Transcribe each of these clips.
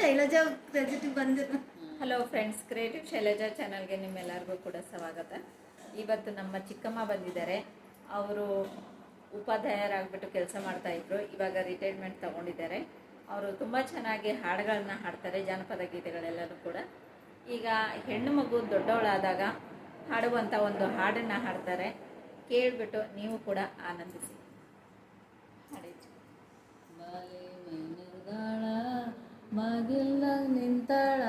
ಶೈಲಜಾ ಬಂದು. Hello friends creative Shailaja ಚಾನಲ್ಗೆ ನಿಮ್ಮೆಲ್ಲರಿಗೂ ಕೂಡ ಸ್ವಾಗತ. ಇವತ್ತು ನಮ್ಮ ಚಿಕ್ಕಮ್ಮ ಬಂದಿದ್ದಾರೆ. ಅವರು ಉಪಾಧ್ಯಾಯರಾಗ್ಬಿಟ್ಟು ಕೆಲಸ ಮಾಡ್ತಾ ಇದ್ರು. ಇವಾಗ ರಿಟೈರ್ಮೆಂಟ್ ತಗೊಂಡಿದ್ದಾರೆ. ಅವರು ತುಂಬ ಚೆನ್ನಾಗಿ ಹಾಡುಗಳನ್ನ ಹಾಡ್ತಾರೆ ಜಾನಪದ ಗೀತೆಗಳೆಲ್ಲರೂ ಕೂಡ. ಈಗ ಹೆಣ್ಣು ಮಗು ದೊಡ್ಡವಳಾದಾಗ ಹಾಡುವಂಥ ಒಂದು ಹಾಡನ್ನು ಹಾಡ್ತಾರೆ. ಕೇಳಿಬಿಟ್ಟು ನೀವು ಕೂಡ ಆನಂದಿಸಿ. ಹಾಡಿ ಬಾಲಿ ಮೈ ನಿರ್ದಾಳ ಬಾಗಿಲ್ದಾಗ ನಿಂತಾಳ.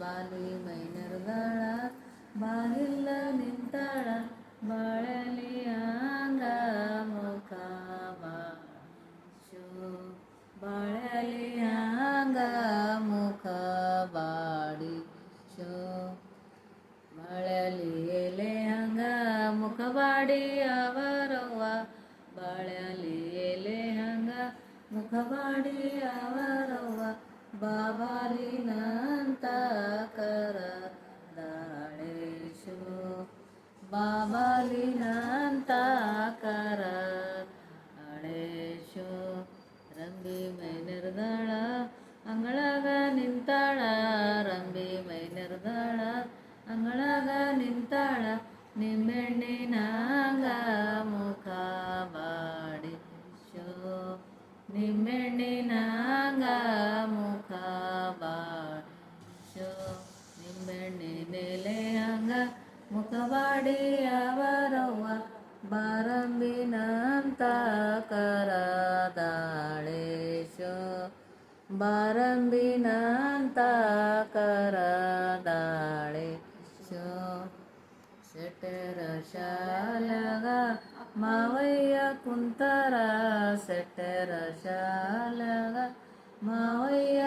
ಬಾಲಿ ಮೈ ನಿರ್ದಾಳ ಬಾಗಿಲ್ಲ ನಿಂತಾಳ. ಬಾಳಲಿ ಅಂಗ ಮುಖ ಬಾಶು ಬಾಳಲಿ ಅಂಗ ಮುಖ ಬಾಡಿ ಶೋ ಬಾಳಲಿ ಎಲೆ ಹಂಗ ಮುಖ ಬಾಡಿ ಅವರವ್ವ ಮುಖವಾಡಿ ಅವರವ್ವ ಬಾಬಾಲಿನಂತ ಕರ ದಾಳೇಶು ಬಾಬಾಲಿನಂತ ಕರ ಅಳೇಶು ರಂಬಿ ಮೈ ನಿರ್ದಾಳ, ಅಂಗಳಾಗ ನಿಂತಾಳ, ರಂಬಿ ಮೈ ನಿರ್ದಾಳ, ಅಂಗಳಾಗ ನಿಂತಾಳ ನಿಮ್ಮೆಣ್ಣಿನಾಗ ಕರದಾಳೇಶೋ ಬಾರಂಬಿನಂತ ಕರದಾಳೇಶು. ಸೆಟರ ಶಾಲಗ ಮಾವಯ್ಯ ಕುಂತರ ಸೆಟರ ಶಾಲಗ ಮಾವಯ್ಯ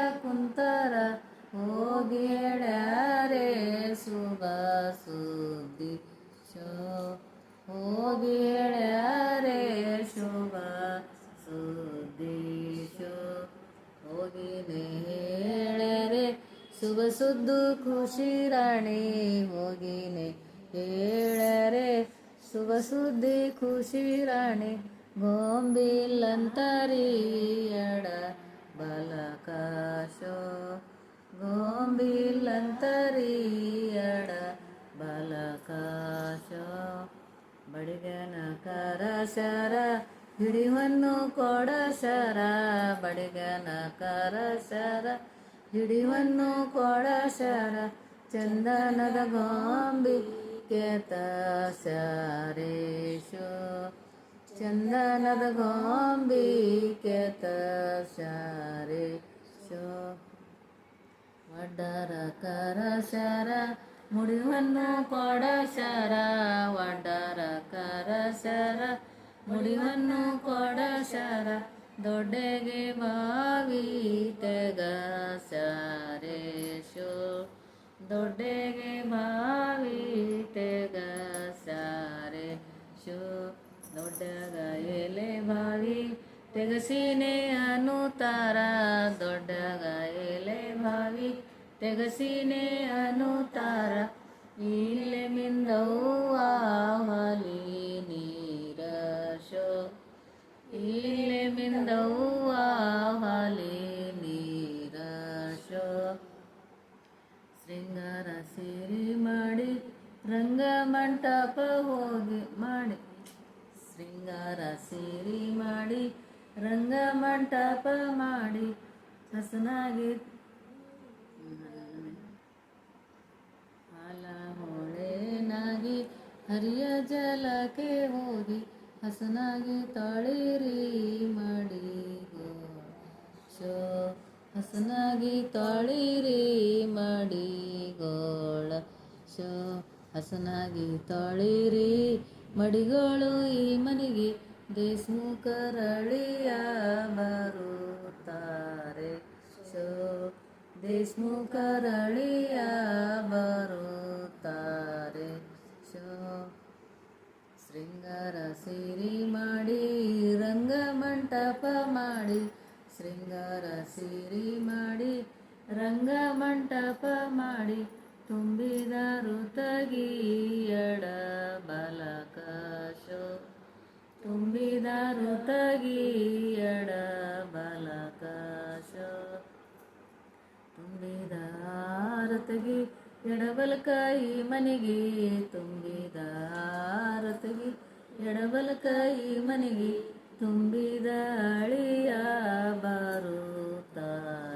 ಶುಭ ಸುದ್ದಿ ಖುಷಿ ರಾಣಿ ಹೋಗಿನೇ ಹೇಳರೆ ಶುಭ ಸುದ್ದಿ ಖುಷಿ ರಾಣಿ ಗೋಂಬಿಲ್ಲಂತರಿಯಡ ಬಲಕಾಶೋ. ಗೊಂಬಿಲ್ಲಂತರಿ ಎಡ ಬಲಕಾಶೋ. ಬಡಿಗನ ಕರಸರ ಹಿಡಿವನ್ನು ಕೊಡಸರ ಬಡಿಗನ ಕರಸರ ಹಿಡಿವನ್ನು ಕೊಡಸರ ಚಂದನದ ಗಾಂಬಿ ಕೇತ ಸಾರೇಶು ಚಂದನದ ಗಾಂಬಿ ಕೇತ ಸಾರೇಶು ವಡ್ಡರ ಕರಸರ ಮುಡಿವನ್ನು ಕೊಡಸರ ವಡ್ಡರ ಕರಸರ ಮುಡಿವನ್ನು ಕೊಡಸರ ದೊಡ್ಡಗೆ ಬಾವಿ ತೆಗಸರೇಶು ದೊಡ್ಡಗೆ ಬಾವಿ ಶೋ ದೊಡ್ಡಗ ಎಲೆ ಬಾವಿ ತೆಗಸಿನೇ ಅನುತಾರ, ದೊಡ್ಡಗ ಎಲೆ ಬಾವಿ ತೆಗಸಿನೇ ಅನುತಾರ. ಇಲ್ಲೆ ಮಿಂದವ್ವ ಹೊಲಿ ನೀರ ಶೋ ಇಲ್ಲೇ ಮಿಂದವ್ವ ಹೊಲಿ ನೀರ ಶೋ ಶೃಂಗಾರ ಸೇರಿ ಮಾಡಿ, ರಂಗ ಮಂಟಪ ಹೋಗಿ ಮಾಡಿ. ಶೃಂಗಾರ ಸೇರಿ ಮಾಡಿ, ರಂಗ ಮಂಟಪ ಮಾಡಿ. ಹಸನಾಗಿ ಹಾಲ ಹೊಳೆನಾಗಿ ಹರಿಯ ಜಲಕ್ಕೆ ಹೋಗಿ. ಹಸನಾಗಿ ತೊಳಿರಿ ಮಾಡಿ ಶೋ, ಹಸನಾಗಿ ತೊಳಿರಿ ಮಡಿಗೋಳ. ಶೋ, ಹಸನಾಗಿ ತೊಳಿರಿ ಮಡಿಗಳು ಈ ಮನೆಗೆ ದೇಶ್ಮುಖರಳಿಯ ಬರುತ್ತಾರೆ ಶೋ ದೇಶ್ಮುಖರಳಿಯ ಬರುತ್ತಾರೆ ಮಂಟಪ ಮಾಡಿ ಶೃಂಗಾರ ಸಿರಿ ಮಾಡಿ, ರಂಗ ಮಂಟಪ ಮಾಡಿ ತುಂಬಿದ ತಗಿಯಡ ಬಲಕಾಶೋ. ತುಂಬಿದ ತಗಿಯಡ ಬಲಕಾಶೋ. ತುಂಬಿದಾರತಗಿ ಎಡಬಲಕಾಯಿ ಮನೆಗೆ ತುಂಬಿದಾರತಗಿ ಎಡಬಲಕಾಯಿ ಮನೆಗೆ ತುಂಬಿದ ಅಳಿಯ ಬಾರುತ್ತಾರೆ